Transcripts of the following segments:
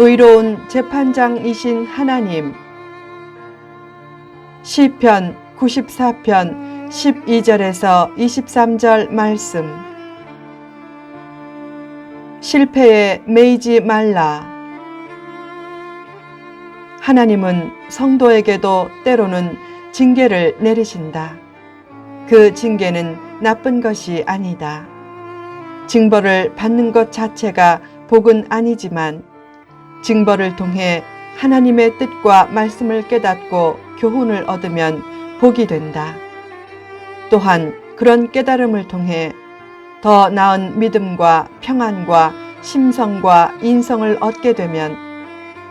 의로운 재판장이신 하나님 시편 94편 12절에서 23절 말씀 실패에 매이지 말라 하나님은 성도에게도 때로는 징계를 내리신다. 그 징계는 나쁜 것이 아니다. 징벌을 받는 것 자체가 복은 아니지만 징벌을 통해 하나님의 뜻과 말씀을 깨닫고 교훈을 얻으면 복이 된다. 또한 그런 깨달음을 통해 더 나은 믿음과 평안과 심성과 인성을 얻게 되면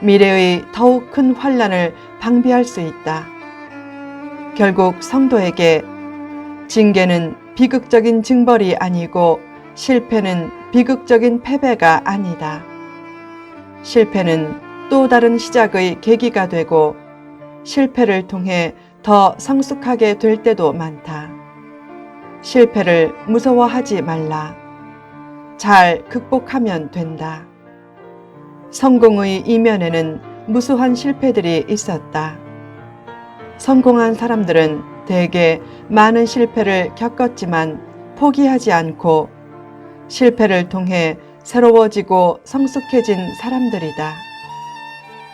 미래의 더욱 큰 환란을 방비할 수 있다. 결국 성도에게 징계는 비극적인 징벌이 아니고 실패는 비극적인 패배가 아니다. 실패는 또 다른 시작의 계기가 되고 실패를 통해 더 성숙하게 될 때도 많다. 실패를 무서워하지 말라. 잘 극복하면 된다. 성공의 이면에는 무수한 실패들이 있었다. 성공한 사람들은 대개 많은 실패를 겪었지만 포기하지 않고 실패를 통해 새로워지고 성숙해진 사람들이다.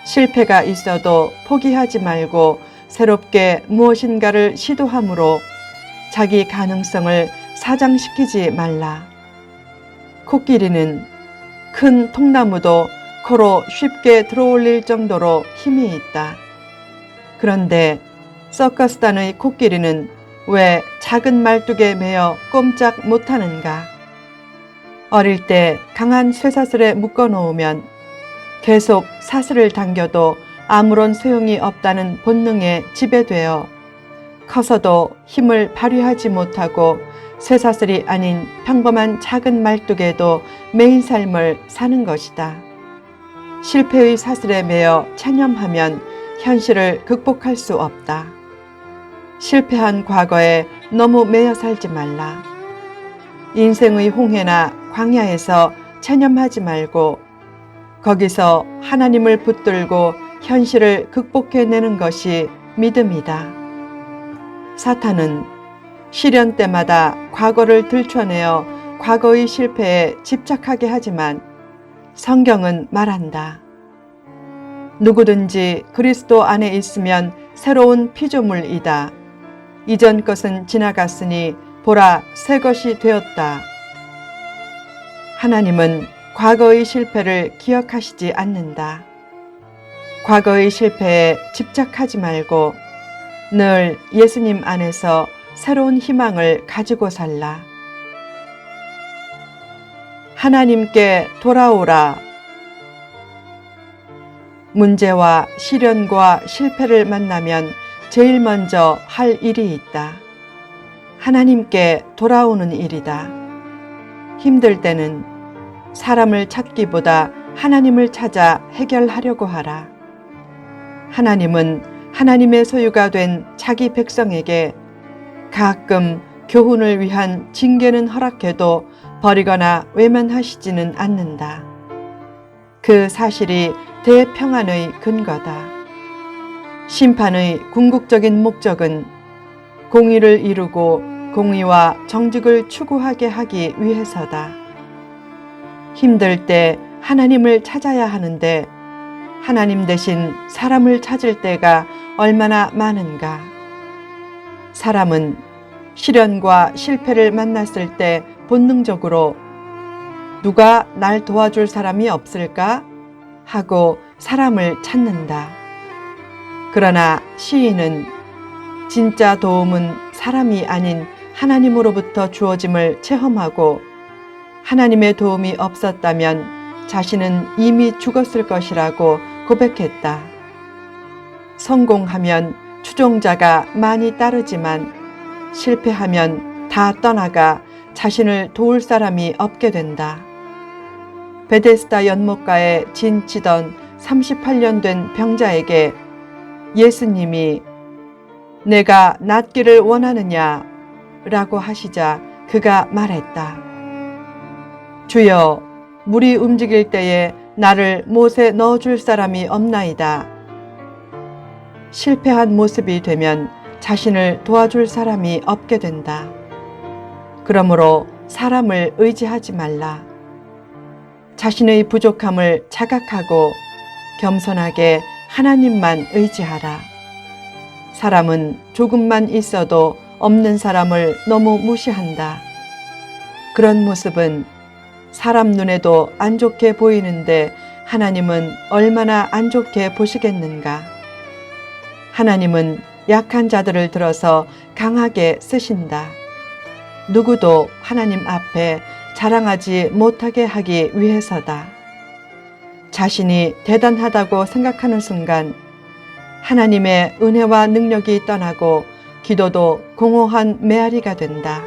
실패가 있어도 포기하지 말고 새롭게 무엇인가를 시도함으로 자기 가능성을 사장시키지 말라. 코끼리는 큰 통나무도 코로 쉽게 들어올릴 정도로 힘이 있다. 그런데 서커스단의 코끼리는 왜 작은 말뚝에 매여 꼼짝 못하는가? 어릴 때 강한 쇠사슬에 묶어 놓으면 계속 사슬을 당겨도 아무런 소용이 없다는 본능에 지배되어 커서도 힘을 발휘하지 못하고 쇠사슬이 아닌 평범한 작은 말뚝에도 매인 삶을 사는 것이다. 실패의 사슬에 매여 체념하면 현실을 극복할 수 없다. 실패한 과거에 너무 매여 살지 말라. 인생의 홍해나 광야에서 체념하지 말고 거기서 하나님을 붙들고 현실을 극복해내는 것이 믿음이다. 사탄은 시련 때마다 과거를 들춰내어 과거의 실패에 집착하게 하지만 성경은 말한다. 누구든지 그리스도 안에 있으면 새로운 피조물이다. 이전 것은 지나갔으니 보라 새 것이 되었다. 하나님은 과거의 실패를 기억하시지 않는다. 과거의 실패에 집착하지 말고 늘 예수님 안에서 새로운 희망을 가지고 살라. 하나님께 돌아오라. 문제와 시련과 실패를 만나면 제일 먼저 할 일이 있다. 하나님께 돌아오는 일이다. 힘들 때는 사람을 찾기보다 하나님을 찾아 해결하려고 하라. 하나님은 하나님의 소유가 된 자기 백성에게 가끔 교훈을 위한 징계는 허락해도 버리거나 외면하시지는 않는다. 그 사실이 대평안의 근거다. 심판의 궁극적인 목적은 공의를 이루고 공의와 정직을 추구하게 하기 위해서다. 힘들 때 하나님을 찾아야 하는데 하나님 대신 사람을 찾을 때가 얼마나 많은가. 사람은 시련과 실패를 만났을 때 본능적으로 누가 날 도와줄 사람이 없을까? 하고 사람을 찾는다. 그러나 시인은 진짜 도움은 사람이 아닌 하나님으로부터 주어짐을 체험하고 하나님의 도움이 없었다면 자신은 이미 죽었을 것이라고 고백했다. 성공하면 추종자가 많이 따르지만 실패하면 다 떠나가 자신을 도울 사람이 없게 된다. 베데스다 연못가에 진치던 38년 된 병자에게 예수님이 내가 낫기를 원하느냐 라고 하시자 그가 말했다. 주여, 물이 움직일 때에 나를 못에 넣어줄 사람이 없나이다. 실패한 모습이 되면 자신을 도와줄 사람이 없게 된다. 그러므로 사람을 의지하지 말라. 자신의 부족함을 자각하고 겸손하게 하나님만 의지하라. 사람은 조금만 있어도 없는 사람을 너무 무시한다. 그런 모습은 사람 눈에도 안 좋게 보이는데 하나님은 얼마나 안 좋게 보시겠는가? 하나님은 약한 자들을 들어서 강하게 쓰신다. 누구도 하나님 앞에 자랑하지 못하게 하기 위해서다. 자신이 대단하다고 생각하는 순간 하나님의 은혜와 능력이 떠나고 기도도 공허한 메아리가 된다.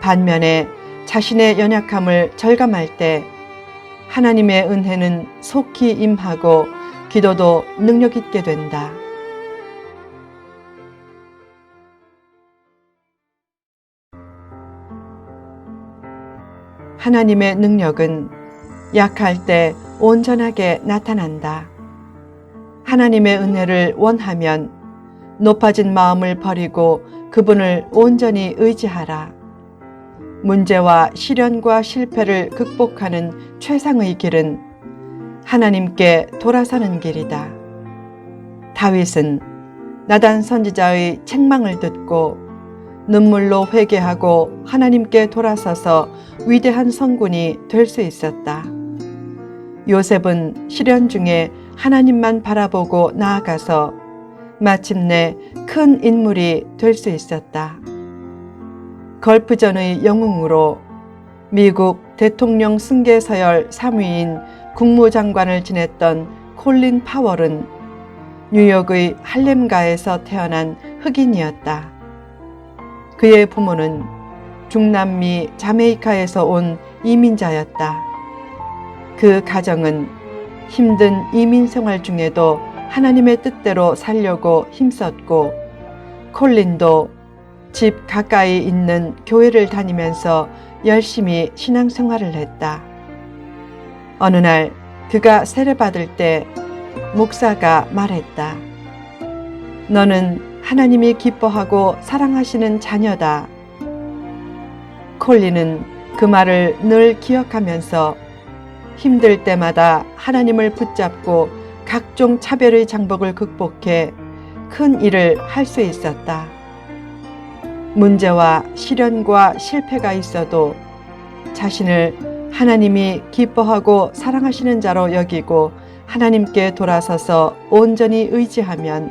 반면에 자신의 연약함을 절감할 때 하나님의 은혜는 속히 임하고 기도도 능력 있게 된다. 하나님의 능력은 약할 때 온전하게 나타난다. 하나님의 은혜를 원하면 높아진 마음을 버리고 그분을 온전히 의지하라. 문제와 시련과 실패를 극복하는 최상의 길은 하나님께 돌아서는 길이다. 다윗은 나단 선지자의 책망을 듣고 눈물로 회개하고 하나님께 돌아서서 위대한 성군이 될 수 있었다. 요셉은 시련 중에 하나님만 바라보고 나아가서 마침내 큰 인물이 될 수 있었다. 걸프전의 영웅으로 미국 대통령 승계 서열 3위인 국무장관을 지냈던 콜린 파월은 뉴욕의 할렘가에서 태어난 흑인이었다. 그의 부모는 중남미 자메이카에서 온 이민자였다. 그 가정은 힘든 이민 생활 중에도 하나님의 뜻대로 살려고 힘썼고 콜린도 집 가까이 있는 교회를 다니면서 열심히 신앙생활을 했다. 어느 날 그가 세례받을 때 목사가 말했다. 너는 하나님이 기뻐하고 사랑하시는 자녀다. 콜린은 그 말을 늘 기억하면서 힘들 때마다 하나님을 붙잡고 각종 차별의 장벽을 극복해 큰 일을 할 수 있었다. 문제와 시련과 실패가 있어도 자신을 하나님이 기뻐하고 사랑하시는 자로 여기고 하나님께 돌아서서 온전히 의지하면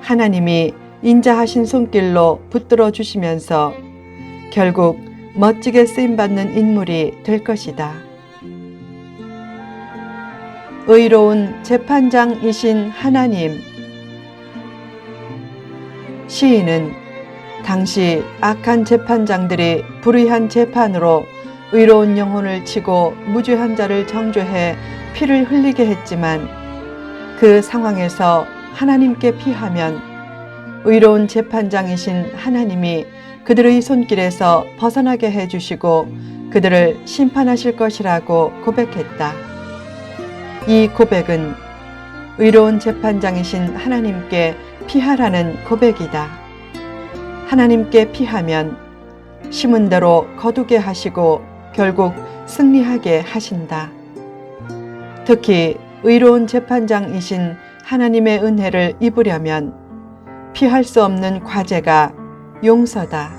하나님이 인자하신 손길로 붙들어 주시면서 결국 멋지게 쓰임받는 인물이 될 것이다. 의로운 재판장이신 하나님. 시인은 당시 악한 재판장들이 불의한 재판으로 의로운 영혼을 치고 무죄한 자를 정죄해 피를 흘리게 했지만 그 상황에서 하나님께 피하면 의로운 재판장이신 하나님이 그들의 손길에서 벗어나게 해주시고 그들을 심판하실 것이라고 고백했다. 이 고백은 의로운 재판장이신 하나님께 피하라는 고백이다. 하나님께 피하면 심은 대로 거두게 하시고 결국 승리하게 하신다. 특히 의로운 재판장이신 하나님의 은혜를 입으려면 피할 수 없는 과제가 용서다.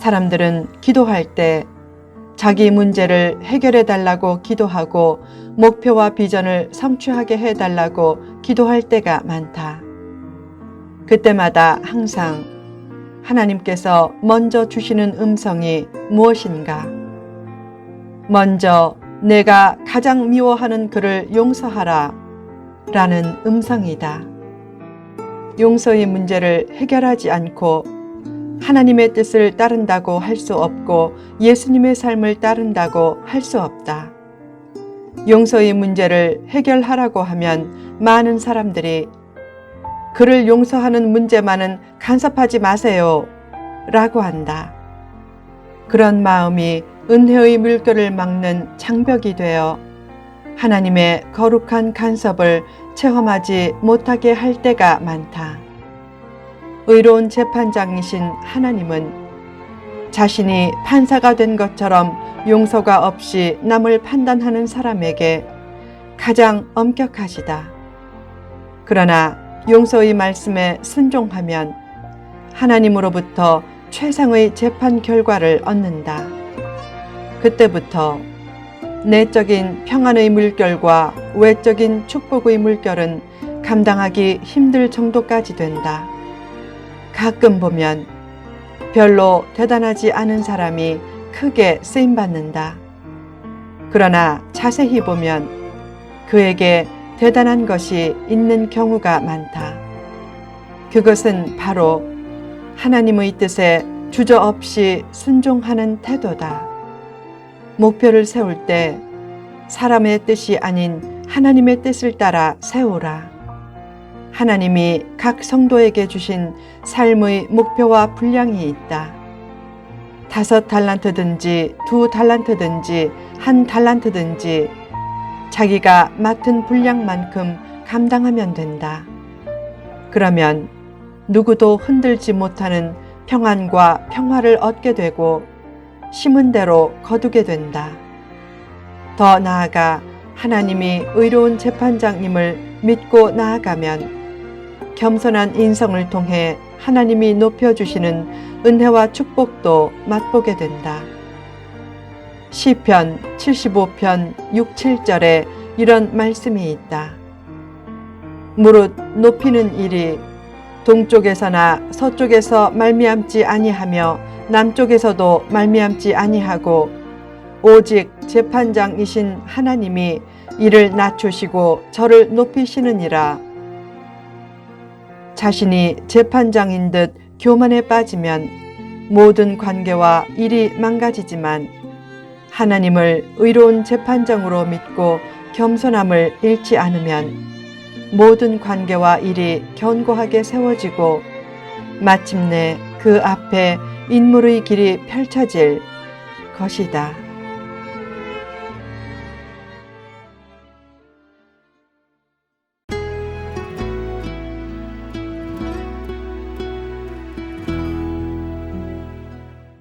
사람들은 기도할 때 자기 문제를 해결해 달라고 기도하고 목표와 비전을 성취하게 해 달라고 기도할 때가 많다. 그때마다 항상 하나님께서 먼저 주시는 음성이 무엇인가? 먼저 내가 가장 미워하는 그를 용서하라 라는 음성이다. 용서의 문제를 해결하지 않고 하나님의 뜻을 따른다고 할 수 없고 예수님의 삶을 따른다고 할 수 없다. 용서의 문제를 해결하라고 하면 많은 사람들이 그를 용서하는 문제만은 간섭하지 마세요. 라고 한다. 그런 마음이 은혜의 물결을 막는 장벽이 되어 하나님의 거룩한 간섭을 체험하지 못하게 할 때가 많다. 의로운 재판장이신 하나님은 자신이 판사가 된 것처럼 용서가 없이 남을 판단하는 사람에게 가장 엄격하시다. 그러나 용서의 말씀에 순종하면 하나님으로부터 최상의 재판 결과를 얻는다. 그때부터 내적인 평안의 물결과 외적인 축복의 물결은 감당하기 힘들 정도까지 된다. 가끔 보면 별로 대단하지 않은 사람이 크게 쓰임받는다. 그러나 자세히 보면 그에게 대단한 것이 있는 경우가 많다. 그것은 바로 하나님의 뜻에 주저없이 순종하는 태도다. 목표를 세울 때 사람의 뜻이 아닌 하나님의 뜻을 따라 세우라. 하나님이 각 성도에게 주신 삶의 목표와 분량이 있다. 다섯 달란트든지 두 달란트든지 한 달란트든지 자기가 맡은 분량만큼 감당하면 된다. 그러면 누구도 흔들지 못하는 평안과 평화를 얻게 되고 심은 대로 거두게 된다. 더 나아가 하나님이 의로운 재판장님을 믿고 나아가면 겸손한 인성을 통해 하나님이 높여주시는 은혜와 축복도 맛보게 된다. 시편 75편 6, 7절에 이런 말씀이 있다. 무릇 높이는 일이 동쪽에서나 서쪽에서 말미암지 아니하며 남쪽에서도 말미암지 아니하고 오직 재판장이신 하나님이 이를 낮추시고 저를 높이시느니라. 자신이 재판장인 듯 교만에 빠지면 모든 관계와 일이 망가지지만 하나님을 의로운 재판장으로 믿고 겸손함을 잃지 않으면 모든 관계와 일이 견고하게 세워지고 마침내 그 앞에 인물의 길이 펼쳐질 것이다.